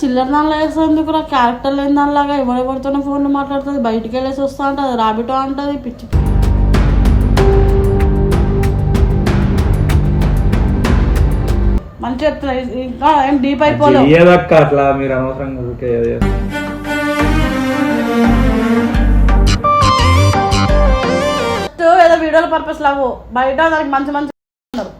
చిల్లర దానిలో వేసేందుకు రా క్యారెక్టర్ లేని దానిలాగా ఎవరెవరితోనో ఫోన్లో మాట్లాడుతుంది బయటికి వెళ్ళేసి వస్తా ఉంటుంది రాబిటో అంటుంది పిచ్చి మంచి చెప్తున్నా ఇంకా ఏం డీప్ చెయ్యదక్క అట్లా మీరు అనవసరంగా ఊరికే ఏదో వీడియోల పర్పస్ లావు బయట దానికి మంచి మంచి ఉన్నారు.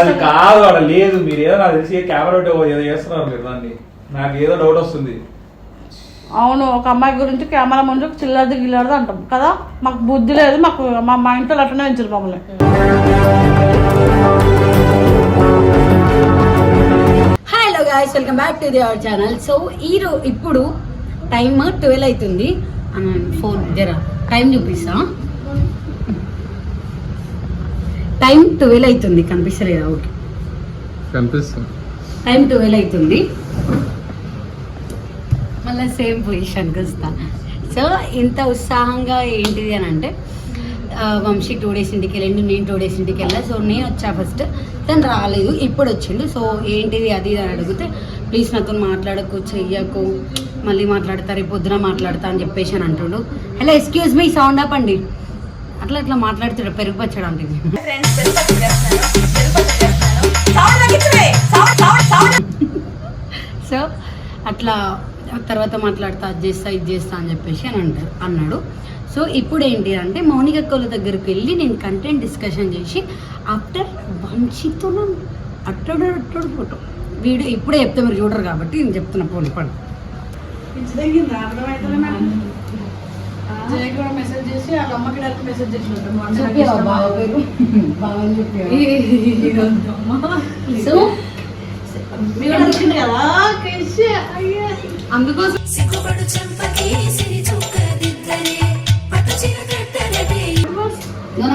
అది కాదు అక్కడ లేదు మీరు ఏదో నాకు తెలిసి కెమెరా ఏదో చేస్తున్నారు మీరు దాన్ని. నాకు ఏదో డౌట్ వస్తుంది. అవును ఒక అమ్మాయి గురించి కెమెరా ముందు చిల్లరది గిల్లరది అంటాం కదా? మాకు బుద్ధి లేదు మాకు మా మా ఇంట్లో అట్లనే పెంచారు మమ్మల్ని. Hello guys welcome back to the our channel so ఈ ఇప్పుడు టైమ్ ట్వెల్వ్ అవుతుంది. ఫోన్ జర టైం చూపిస్తా. టైం ట్వెల్వ్ అవుతుంది కనిపిస్తలేదా ఓకే కనిపిస్తుంది. టైం ట్వెల్వ్ అవుతుంది. మళ్ళీ సేమ్ పొజిషన్కి వస్తా. సో ఇంత ఉత్సాహంగా ఏంటిది అని అంటే వంశీ టూ డేస్ ఇంటికి వెళ్ళిండు నేను టూ డేస్ ఇంటికి వెళ్ళా. సో నేను వచ్చా ఫస్ట్ తను రాలేదు ఇప్పుడు వచ్చిండు. సో ఏంటిది అది అని అడిగితే ప్లీజ్ నాతో మాట్లాడకు చెయ్యకు. మళ్ళీ మాట్లాడతా రేపు పొద్దున మాట్లాడతా అని చెప్పేసి అని అంటుండు. Hello excuse me sound up అండి. అట్లా అట్లా మాట్లాడుతాడు పెరుగు పచ్చడి అంటే సో అట్లా తర్వాత మాట్లాడతా అది చేస్తా ఇది చేస్తా అని చెప్పేసి అని అంటారు అన్నాడు. సో ఇప్పుడు ఏంటి అంటే మౌనిక కోళ్ళ దగ్గరికి వెళ్ళి నేను కంటెంట్ డిస్కషన్ చేసి ఆఫ్టర్ వంశీతో అట్టడు అట్టడు ఫోటో. వీడియో ఇప్పుడే చెప్తే మీరు చూడరు కాబట్టి నేను చెప్తున్నా పోనీ పడు. మెసేజ్ చేసి అమ్మకి డైరెక్ట్ మెసేజ్ చెప్పావా బావ పేరు బావని చెప్పావా? సో? కదా కేసీ, అయ్యా. అందుకోసం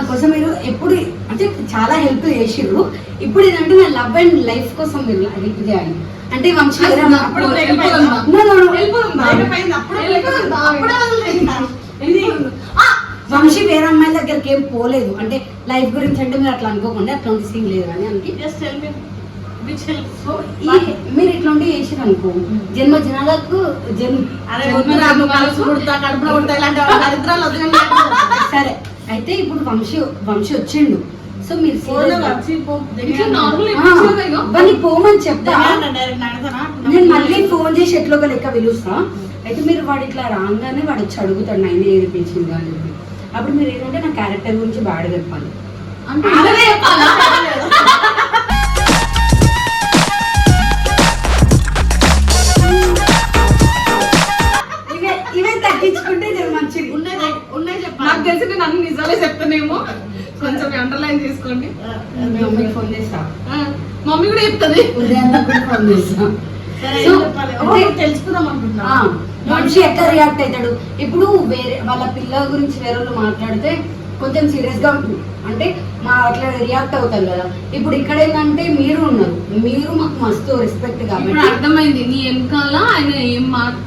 కోసం మీరు ఎప్పుడు అంటే చాలా హెల్ప్ చేసిర్రు. ఇప్పుడు ఏంటంటే నా లవ్ అండ్ లైఫ్ కోసం మీరు హెల్ప్ చేయాలి. అంటే వంశీ వంశీ వేరే అమ్మాయిల దగ్గరికి ఏం పోలేదు. అంటే లైఫ్ గురించి అంటే మీరు అట్లా అనుకోకుండా అట్లాంటి సీన్ లేదు అని which help. సో ఈ- మీరు ఇట్లాంటివి చేసిరు అనుకో జన్మ జనాలకు జన్మ సరే అయితే ఇప్పుడు వంశీ వంశీ వచ్చిండు. సో మీరు పోమని చెప్తా. నేను మళ్ళీ ఫోన్ చేసి ఎట్లో ఒక లెక్క పిలుస్తా. అయితే మీరు వాడు ఇట్లా రాగానే వాడు వచ్చి అడుగుతాడు నైన్ ఏడిపించింది? అని చెప్పి. అప్పుడు మీరు ఏంటంటే నా క్యారెక్టర్ గురించి బాగా చెప్పాలి. నాకు తెలిసి నేను అన్ని నిజాలే చెప్తానేమో. కొంచెం అండర్లైన్ చేసుకోండి మీ మమ్మీకి ఫోన్ చేస్తా. మమ్మీ కూడా చెప్తుంది. ఫోన్ చేస్తా. తెలుసుకుందాం అనుకుంటున్నా. మనిషి ఎట్లా రియాక్ట్ అవుతాడు? ఇప్పుడు వేరే వాళ్ళ పిల్లల గురించి వేరే వాళ్ళు మాట్లాడితే కొంచెం సీరియస్గా ఉంటుంది. అంటే మా అట్లా రియాక్ట్ అవుతాం కదా. ఇప్పుడు ఇక్కడ ఏంటంటే మీరు ఉన్నారు. మీరు మాకు మస్తు రెస్పెక్ట్ కాబట్టి అర్థమైంది. నీ ఎంకాల ఆయన ఏం మా-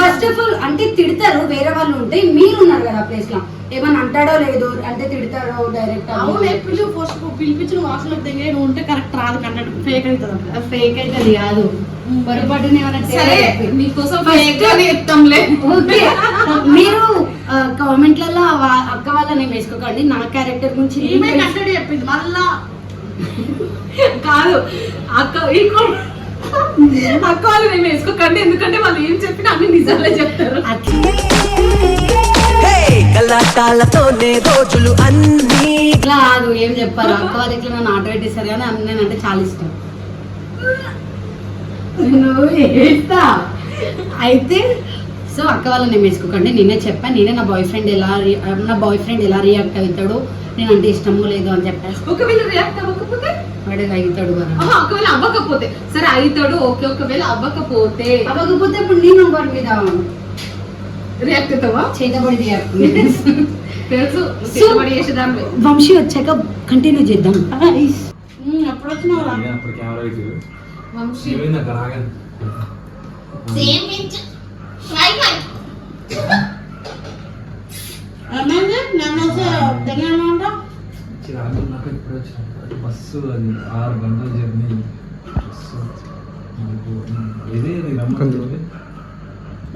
ఫస్ట్ ఆఫ్ ఆల్ అంటే తిడతారు వేరే వాళ్ళు ఉంటే మీరు ఉన్నారు కదా ప్లేస్లో. ఏమన్నా అంటాడో లేదో అంటే తిడతారో డైరెక్ట్ అవును ఎప్పుడు ఫస్ట్ పిలిపించిన వాసన దగ్గర నువ్వు ఉంటే కరెక్ట్ రాదు కన్నట్టు. ఫేక్ అవుతుంది ఫేక్ అయితే కాదు. పొరపాటున మీరు కామెంట్లలో అక్క వాళ్ళ నేను వేసుకోకండి. నా క్యారెక్టర్ గురించి చెప్పింది. మళ్ళా కాదు అక్క ఇంకో అక్క వాళ్ళు నేను వేసుకోకండి ఎందుకంటే వాళ్ళు ఏం చెప్పినా అన్ని నిజాలే చెప్తారు. కళాకాలతోనే రోజులు అన్నీ. ఇట్లా కాదు ఏం చెప్పారు అక్క వాళ్ళు ఇట్లా నన్ను ఆటో పెట్టేశారు కానీ అన్న నేనంటే చాలా ఇష్టం. ఏస్తా అయితే సో అక్క వాళ్ళ నేను వేసుకోకండి నేనే చెప్పాను నేనే నా బాయ్ ఫ్రెండ్ ఎలా నా బాయ్ ఫ్రెండ్ ఎలా రియాక్ట్ అవుతాడో నేనంటే ఇష్టమో లేదో అని చెప్పేసి ఒకవేళ రియాక్ట్ అవ్వకపోతే అవుతాడు ఆహా, ఒకవేళ అవ్వకపోతే. సరే అవుతాడు ఓకే ఒకవేళ అవ్వకపోతే. అవ్వకపోతే ఇప్పుడు నేను వాడి మీద రియాక్ట్ అవుతావా చేతబడి రియాక్ట్ తెలుసు వంశీ వచ్చాక కంటిన్యూ చేద్దాం. వచ్చినావు అప్పుడు కెమెరా నన్ను తెలంగాణ ఉంటా చిరాకున్నాక ఇప్పుడు వచ్చిన. బస్సు అది ఆరు గంటల జర్నీ. బస్సు నాకు ఇదే రమ్మంటుంది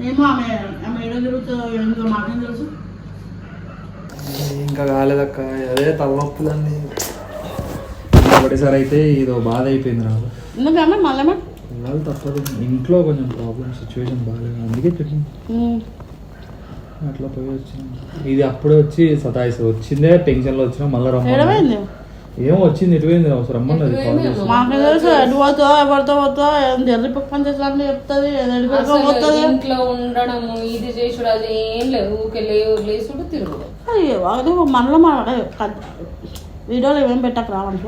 ఏమో ఆమె ఆమె ఏడో తిరుగుతుందో ఏందో మాకేం తెలుసు? ఇంకా కాలేదక్క అదే తలనొప్పులన్నీ. ఒకటేసారి అయితే ఇదో బాధ అయిపోయింది నాకు. ఎందుకమ్మ మళ్ళీ వెళ్ళాలి తప్పదు. ఇంట్లో కొంచెం ప్రాబ్లమ్ సిచ్యువేషన్ బాగాలేదు. అందుకే పెట్టింది అట్లా పోయి వచ్చిన. ఇది అప్పుడే వచ్చి సతాయిస్ వచ్చిందే టెన్షన్లో వచ్చినా మళ్ళీ ఏడమైంది ఏమో వచ్చింది ఎటు పోయింది అవసరం రమ్మన్నది మాకేం తెలుసు ఎటు పోతావు ఎవరితో పోతావు జల్లి పక్కన చేసినట్టు చెప్తుంది పోతుంది. ఇంట్లో ఉండడము ఇది చేసుడు అది ఏం లేదు. ఊకే లేవు లేసుడు తిరుగుడు. అయ్యో అది మనలో మన వీడియోలు ఏమేమి పెట్టక రావంట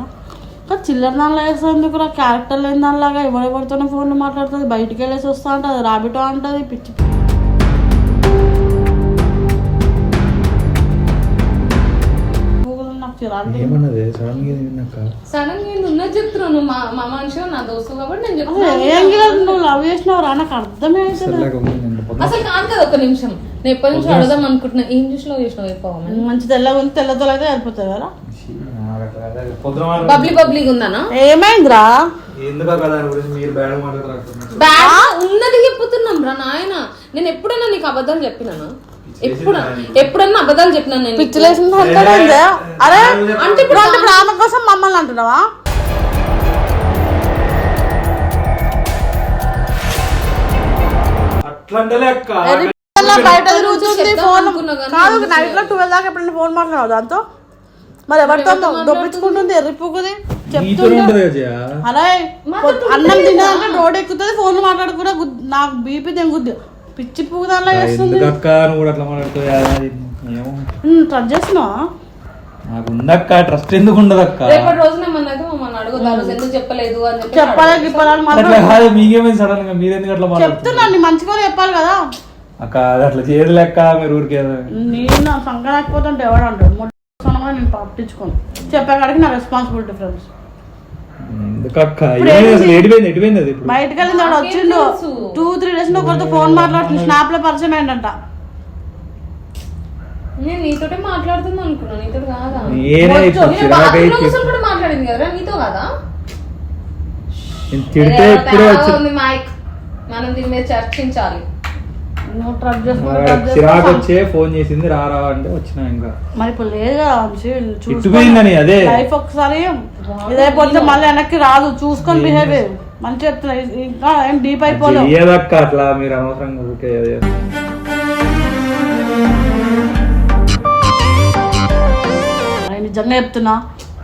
కానీ చిల్లర దానిలో వేస్తే ఎందుకు రా? క్యారెక్టర్ లేని దానిలాగా ఎవరెవరితోనే ఫోన్లో మాట్లాడుతుంది బయటికి వెళ్ళేసి వస్తా ఉంటుంది రాబిటో అంటుంది పిచ్చి ఏమన్నది? సడన్గా విన్నాక సడన్గా నేను ఉన్నది చెప్తున్నాను. నువ్వు మా మా మనిషి నా దోస్తు కాబట్టి నేను అసలు చెప్తున్నాను నువ్వు లవ్ చేసినావు రా? నాకు అర్థమే అసలు కాదు కదా ఒక నిమిషం. నేను ఎప్పటి నుంచి అడదాం అనుకుంటున్నా. ఏం చూసినావు చేసినావు? చెప్పవా మంచి తెల్లగా ఉంది తెల్లతోలు అయితే సరిపోతుంది కదా? బబ్లీ బబ్లీగా ఉందానా? ఏమైందిరా? ఎందుకు దాని గురించి మీరు బ్యాడ్ మాట్లాడుతున్నారు? బ్యాడ్ ఉన్నది చెప్పుతున్నాం రా నాయన. నేను ఎప్పుడైనా నీకు అబద్ధాలు చెప్పినాను? ఎప్పుడు ఎప్పుడన్నా అబద్ధాలు చెప్పినాను నేను? పిచ్చిలేసింది అంటాడు అరే అంటే ఇప్పుడు అంటే ఇప్పుడు ఆమె కోసం మమ్మల్ని అంటున్నావా? బయట తిరుగుతుంది ఫోన్ అనుకున్నా కానీ కాదు నైట్లో ట్వెల్వ్ దాకా ఎప్పుడైనా ఫోన్ దాంతో? మరి ఎవరితో దొప్పించుకుంటుంది ఎర్రిపుకుది అరే అన్నం తినాలంటే రోడ్ ఎక్కుతుంది ఫోన్ మాట్లాడుకుంటే గుద్- నాకు బీపీ తెంగుద్ది. పిచ్చి పువ్వుదానిలా చేస్తుంది. ఎందుకు అక్క నువ్వు కూడా అట్లా ట్రస్ట్ చేస్తున్నావా? నాకు ఉందక్క ట్రస్ట్ ఎందుకు ఉండదు అక్క రేపటి రోజున మమ్మల్ని ఎందుకు చెప్పలేదు అని చెప్పి చెప్పాలా గిప్పాలని అట్లా మాత్రం కాదు మీకేమైంది సడన్గా? మీరెందుకు అట్లా మాట్లాడుతున్నారు? చెప్తున్నా నీ మంచిగా చెప్పాలి కదా. అక్క అది అట్లా చేయదు లెక్క మీరు ఊరికే నేను సంకరాకపోతుంటే ఎవడు అంటాడు మొట్ట నేను పట్టించుకోను చెప్పే కాడికి నా రెస్పాన్సిబిలిటీ ఫ్రెండ్స్ బయటకు వెళ్ళింది వాడు వచ్చిండు? టూ త్రీ డేస్ ఒకరితో ఫోన్ మాట్లాడుతుంది. స్నాప్లో పరిచయం ఏంటంట నేను నీతోటే మాట్లాడుతుంది అనుకున్నా. నీతో కాదా? మాట్లాడింది కదా? నీతో తిడితే ఇప్పుడే మైక్. మనం దీని మీద చర్చించాలి. నువ్వు ట్రక్ చిరాకు వచ్చే ఫోన్ చేసింది రా రా అంటే వచ్చినా ఇంకా. మరి ఇప్పుడు లేదు ఇట్టుపోయిందని అదే. లైఫ్ ఒకసారి ఇదైపోతే మళ్ళీ వెనక్కి రాదు. చూసుకొని బిహేవియర్ మంచి చెప్తున్నా. ఇంకా ఏం డీప్ చెయ్యదక్క అట్లా మీరు అనవసరంగా ఊరికే నిజంగా చెప్తున్నా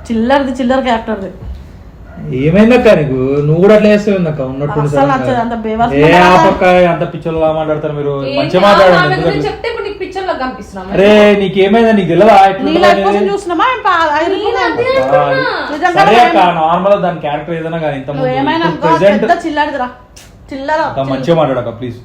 చిల్లరది చిల్లర క్యారెక్టర్ది ఏమైందక్క నీకు? నువ్వు కూడా అట్లా చేస్తావు అక్క? ఉన్నట్టు ఏ ఆ పక్క అంత పిచ్చోళ్ళ మాట్లాడతారు మీరు? మంచిగా కనిపిస్తున్నాం అరే నీకేమైందా? నీకు తెలియదా సరే అక్క నార్మల్ దాని క్యారెక్టర్ ఏదైనా కానీ ఇంత ప్రెసెంట్ చిల్లర మంచిగా మాట్లాడక ప్లీజ్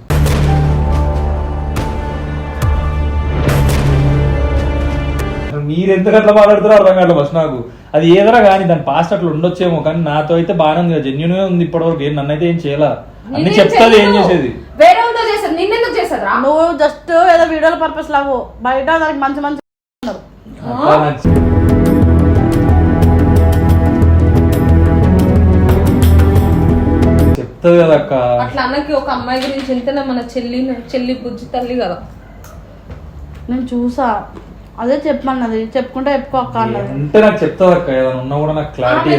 మీరు ఎంత అట్లా మాట్లాడుతారో అర్థం కావట్లేదు ఫస్ట్ నాకు. అది ఏదైనా కానీ దాని పాస్ట్ అట్లా ఉండొచ్చేమో కానీ నాతో అయితే బాగానే ఉంది జెన్యున్గా ఉంది ఇప్పటివరకు. ఏం నన్ను అయితే ఏం చేయాల? అన్ని నేనేం చెప్తాది ఏం. చేసేది? వేరే వాళ్ళతో చేస్తారు నిన్నెందుకు చేస్తారా నువ్వు జస్ట్ ఏదో వీడియోల పర్పస్ లావు. బయట దానికి మంచి మంచి చెప్తాది కదా అక్క. అట్లా అన్నకి ఒక అమ్మాయి గురించి ఎంతనే మన చెల్లి చెల్లి బుజ్జి తల్లి కదా. నేను చూసా. అదే చెప్పమన్నది చెప్పుకుంటే చెప్పుకో అక్క అన్నది. అంటే నాకు చెప్తాది అక్క ఏదైనా ఉన్నా కూడా నాకు క్లారిటీ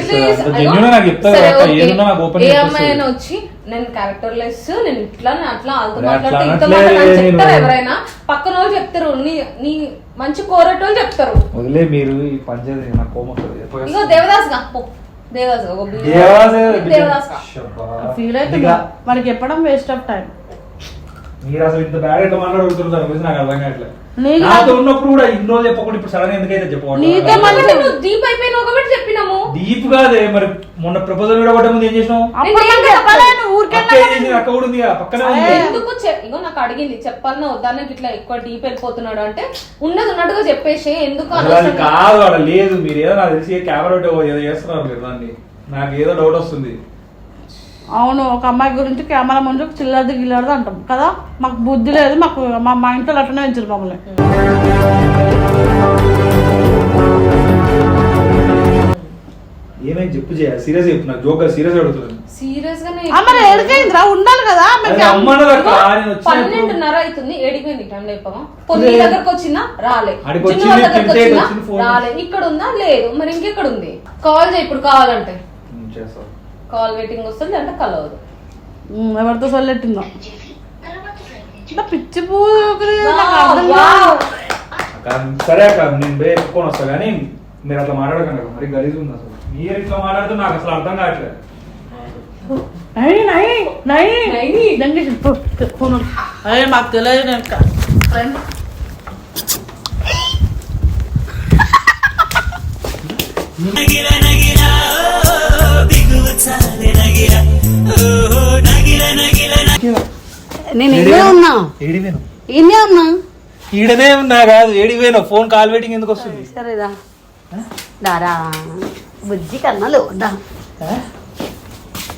జెన్యున్ నాకు చెప్తాది సరే, అక్క. ఏదన్నా నాకు ఓపెన్ ఏ అమ్మాయినా వచ్చి నేను క్యారెక్టర్ లెస్ నేను ఇట్లా నేను అట్లా వాళ్ళతో మాట్లాడితే ఇంత అనట్లే మాట నాకు నేను. చెప్తారు ఎవరైనా? పక్కన వాళ్ళు చెప్తారు నీ నీ మంచి కోరేటోళ్ళు చెప్తారు. వదిలే మీరు ఈ పంచాయతీ నాకు వస్తుంది. ఇగో దేవదాస్గా పో. దేవదాస్ దేవదాస్. ఫీల్ అవుతున్నా వాడికి చెప్పడం వేస్ట్ ఆఫ్ టైం మీరు అసలు ఇంత బ్యాడ్ ఎట్లా మాట్లాడుతున్నారు దాని గురించి నాకు అర్థం కావట్లేదు నీకు నాతో ఉన్నప్పుడు కూడా ఇన్ని రోజులు చెప్పకుండా ఇప్పుడు సడన్ ఎందుకైతే నీకే చెప్పకూడదు మళ్ళీ అంటే నువ్వు డీప్ అయిపోయినావు కాబట్టి చెప్పినాము. డీప్ కాదే మరి మొన్న ప్రపోజల్ కూడా పడ్డ ముందు ఏం చేసినావు? అప్పుడు నాకు చెప్పలే, నువ్వు? ఊరికే అక్క ఏం చేసింది అక్క కూడా ఉంది కదా, పక్కనే ఉంది. ఎందుకు చె- ఇగో నాకు అడిగింది చెప్పన్నా వద్దానికి ఇట్లా ఎక్కువ డీప్ వెళ్ళిపోతున్నాడు అంటే ఉన్నది ఉన్నట్టుగా చెప్పేసి ఎందుకు అసలు అది అనవసరంగా కాదు అక్కడ లేదు మీరు ఏదో నాకు తెలిసి కెమెరా ఏదో చేస్తున్నారు మీరు దాన్ని. నాకు ఏదో డౌట్ వస్తుంది. అవును ఒక అమ్మాయి గురించి కెమెరా ముందు చిల్లరది గిల్లరది అంటాం. కదా? మాకు బుద్ధి లేదు మాకు మా మా ఇంట్లో అట్లనే పెంచారు మమ్మల్ని. ఏమైంది? చెప్పు చేయ సీరియస్ చెప్తున్నా. సీరియస్ సీరియస్ గానే అమ్మ ఉండాలి కదా. పన్నెండున్నర అవుతుంది. ఎడిపోయింది టైం లేపగా పొద్దు దగ్గరకు రాలే. రాలే. ఇక్కడ ఉందా లేదు. మరి ఇంకెక్కడ ఉంది కాల్ చేయి ఇప్పుడు కావాలంటే. కాల్ వెయిటింగ్ వస్తుంది అంటే కలవదు. ఎవరితో సొల్లెట్టిందో? పిచ్చి పూ మీరు అట్లా మాట్లాడకండి మరి గలీజ్ ఉంది అసలు. మీరు ఇట్లా మాట్లాడితే నాకు అసలు అర్థం కావట్లేదు. అరే మాకు తెలియదు ఫ్రెండ్. నగిరా నగిరా నేను ఇదే ఉన్నా. ఈడనే ఉన్నా కాదు ఏడివేను ఫోన్ కాల్ వెయిటింగ్ ఎందుకు వస్తుంది? సరేదా దారా. బుజ్జి కన్నాలు. దా.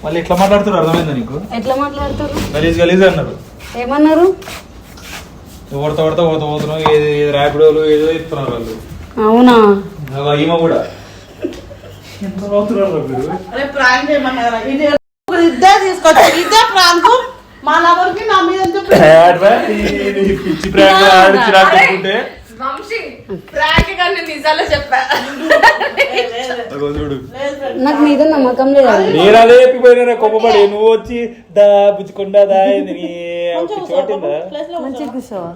మళ్ళీ ఎట్లా మాట్లాడుతున్నారు? అర్థమైందా నీకు? ఎట్లా మాట్లాడతారు గలీజ్ గలీజ్ అన్నారు. ఏమన్నారు? ఎవరితో పడితే పోతా పోతున్నాం ఏది ర్యాపిడోలు ఏదో ఇస్తున్నారు వాళ్ళు. అవునా? ఈమె కూడా. మా నా మీద నాకు మీద నమ్మకం లేదు. నేను అదే చెప్పిపోయినా నువ్వు వచ్చి దా బుచ్చుకుండా దా మంచిగా కూర్చోవా?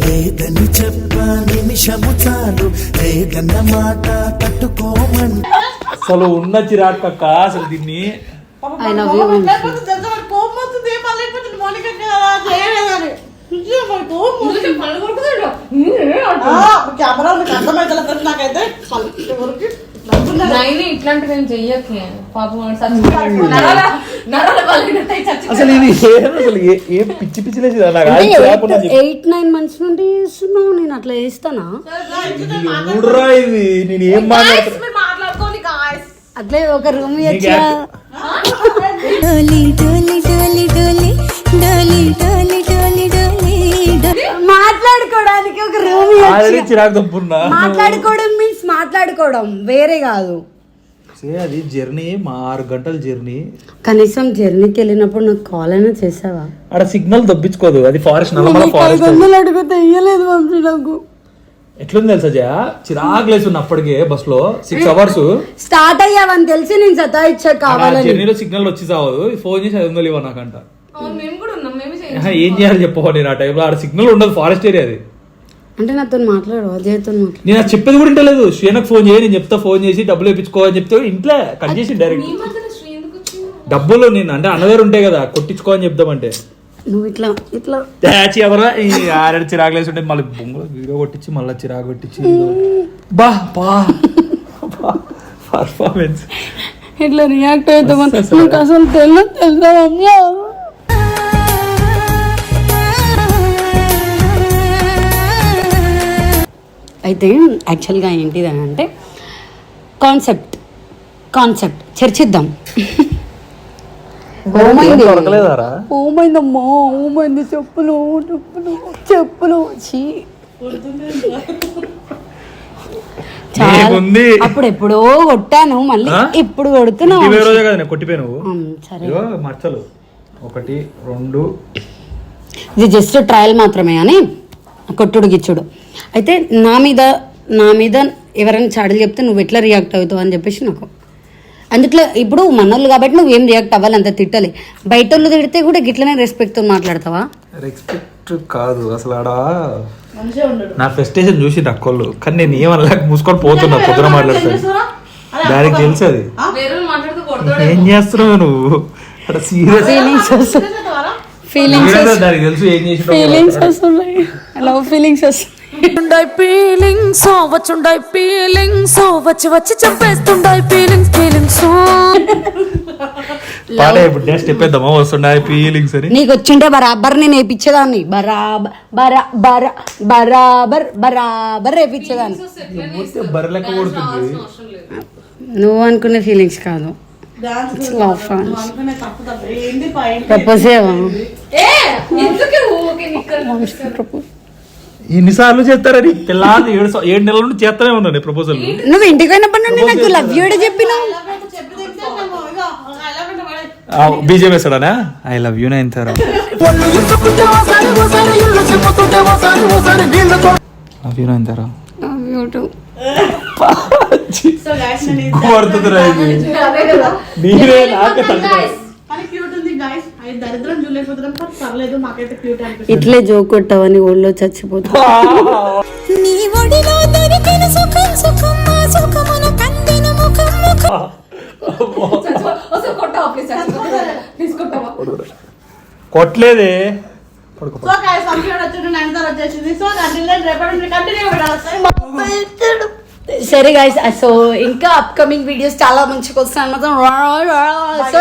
లేదని చెప్ప నిమిషము చాలు. లేదన్న మాట తట్టుకోమని. అసలు ఉన్న చిరాకు అక్క అసలు దీన్ని. నాకైతే. ఇట్లాంటివి ఏం చెయ్యకే పాపం అసలు ఇది అసలు ఏ పిచ్చి పిచ్చి ఎయిట్ నైన్ మంత్స్ నుండి నేను అట్లా చేస్తానా? ఊడ్రా ఇది నేను ఏం మాట్లాడుతున్నా? అట్లే ఒక రూమ్ మాట్లాడుకోవడానికి ఒక రూమ్ మాట్లాడుకోవడం మీన్స్ మాట్లాడుకోవడం వేరే కాదు. సే అది జర్నీ మా ఆరు గంటల జర్నీ. కనీసం జర్నీకి వెళ్ళినప్పుడు నాకు కాల్ అయినా చేసావా? ఆడ సిగ్నల్ దొబ్బించుకోదు అది ఫారెస్ట్ నల్లమల ఫారెస్ట్. వందలు అడిగితే ఇయ్యలేదు పంపి నాకు. ఎట్లుంది తెలుసా జయ? చిరాకు లేసి ఉన్న అప్పటికే బస్లో సిక్స్ అవర్స్ స్టార్ట్ అయ్యావని తెలిసి నేను సతాయిచ్చా కావాలని. జర్నీలో సిగ్నల్ వచ్చి చావదు. ఫోన్ చేసి ఐదు వందలు ఇవ్వ నాకంట. ఏం చేయాలి చెప్పు నేను ఆ టైంలో ఆడ సిగ్నల్ ఉండదు ఫారెస్ట్ ఏరియా అది. అంటే నాతో మాట్లాడు అజయ్తో మాట్లాడు. నేను అది చెప్పేది కూడా ఇంటలేదు శ్రీనకు ఫోన్ చేయి నేను చెప్తా ఫోన్ చేసి డబ్బులు ఇప్పించుకో అని చెప్తే ఇంట్లో కట్ చేసి డైరెక్ట్ డబ్బులు నేను అంటే అన్నగారు ఉంటాయి కదా కొట్టించుకో అని చెప్దామంటే. నువ్వు ఇట్లా ఇట్లా. దాచి ఎవరా ఈ ఆరేడు చిరాకు లేసి ఉంటే మళ్ళీ బొంగులో వీడియో కొట్టించి మళ్ళీ చిరాకు కొట్టించి బా బా. పర్ఫార్మెన్స్ ఇట్లా రియాక్ట్ అవుతామని అసలు తెలియదు తెలుసా అయితే యాక్చువల్గా ఏంటిది అని అంటే కాన్సెప్ట్ కాన్సెప్ట్ చర్చిద్దాం ఓమైందమ్మా ఓమైంది చెప్పులు చెప్పులు చెప్పులు. చీ. చాలా. నీకుంది. అప్పుడు ఎప్పుడో కొట్టాను మళ్ళీ? ఇప్పుడు కొడుతున్నావు. కొట్టిపోయి సరే. మచ్చలు ఒకటి రెండు. ఇది జస్ట్ ట్రయల్ మాత్రమే అని కొట్టుడు గిచ్చుడు అయితే నా మీద నా మీద ఎవరైనా చాడలు చెప్తే నువ్వు ఎట్లా రియాక్ట్ అవుతావు అని చెప్పేసి నాకు అందుట్లో ఇప్పుడు మనోళ్ళు కాబట్టి నువ్వు ఏం రియాక్ట్ అవ్వాలి అంత తిట్టాలి బయట వాళ్ళు తిడితే కూడా గిట్లనే రెస్పెక్ట్తో మాట్లాడతావా రెస్పెక్ట్ కాదు అసలు ఆడ నా ఫ్రస్ట్రేషన్ చూసి అక్కోళ్ళు కానీ నేను ఏమనలేక మూసుకొని పోతున్నా పొద్దున మాట్లాడతాను దానికి తెలుసు అది ఏం చేస్తున్నావు నువ్వు అక్కడ సీరియస్ ఫీలింగ్స్ ఫీలింగ్స్ దానికి తెలుసు ఏం చేసి ఫీలింగ్స్ వస్తున్నాయి. లవ్ ఫీలింగ్స్ వస్తున్నాయి. ఫీలింగ్స్ వచ్చుండాయి ఫీలింగ్స్ వచ్చి వచ్చి చంపేస్తుండాయి ఫీలింగ్స్ ఫీలింగ్స్ పాట ఇప్పుడు నెక్స్ట్ చెప్పేద్దామా? వస్తున్నాయి ఫీలింగ్స్ అని. నీకు వచ్చింటే బరాబర్ నేను వేపించేదాన్ని. బరాబర్ బరా బరా బరాబర్ బరాబర్ వేపించేదాన్ని. నువ్వు అనుకునే ఫీలింగ్స్ కాదు. ఎన్నిసార్లు చేస్తారని పిల్లాది ఏడు ఏడు నెలల నుండి చేస్తూనే ఉన్నాను ప్రపోజల్ నువ్వు ఇంటికి పోయినప్పటి నాకు లవ్ యూడే చెప్పినావు బీజేపీ వేస్తాడనా ఐ లవ్ యూ నైన్ తర లవ్ యూ నైన్ తర పడుతుందిరా ఇది నీరే నాకే తగ్గదు. కానీ క్యూట్ ఉంది గాయస్ అది దరిద్రం చూడలేకపోతున్నాం కానీ పర్లేదు మాకైతే క్యూట్ అనిపిస్తుంది. ఇట్లే జోక్ కొట్టావని ఊళ్ళో చచ్చిపోతా. నీ ఒడిలో దొరికిన సుఖం సుఖం మా సుఖమున కందిన ముఖం ముఖం. కొట్టలేదే సో వచ్చి నైన్ సార్ వచ్చేసింది సో కంటిన్యూ రేపటి నుండి కంటిన్యూ పెట్టాలి సరే గాయస్ సో ఇంకా అప్కమింగ్ వీడియోస్ చాలా మంచిగా వస్తాయి సో